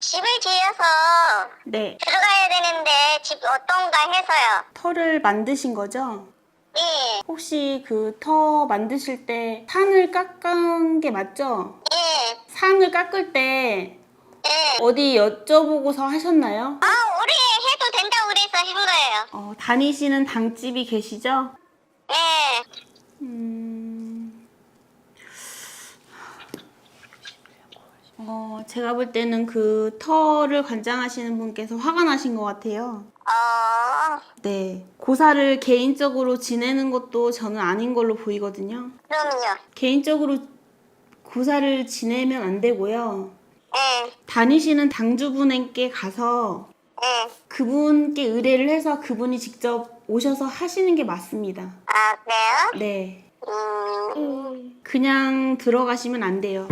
집을 지어서 네. 들어가야 되는데 집 어떤가 해서요. 터를 만드신 거죠? 예, 혹시 그 터 만드실 때 산을 깎은 게 맞죠? 예, 산을 깎을 때 예. 어디 여쭤보고서 하셨나요? 아, 우리 해도 된다고 그래서 한 거예요. 어, 다니시는 당집이 계시죠? 예, 음... 어, 제가 볼 때는 그 터를 관장하시는 분께서 화가 나신 것 같아요. 어, 네. 고사를 개인적으로 지내는 것도 저는 아닌 걸로 보이거든요. 그럼요. 개인적으로 고사를 지내면 안 되고요. 예, 다니시는 당주분께 가서 예. 그분께 의뢰를 해서 그분이 직접 오셔서 하시는 게 맞습니다. 아, 그래요? 네. 음, 그냥 들어가시면 안 돼요.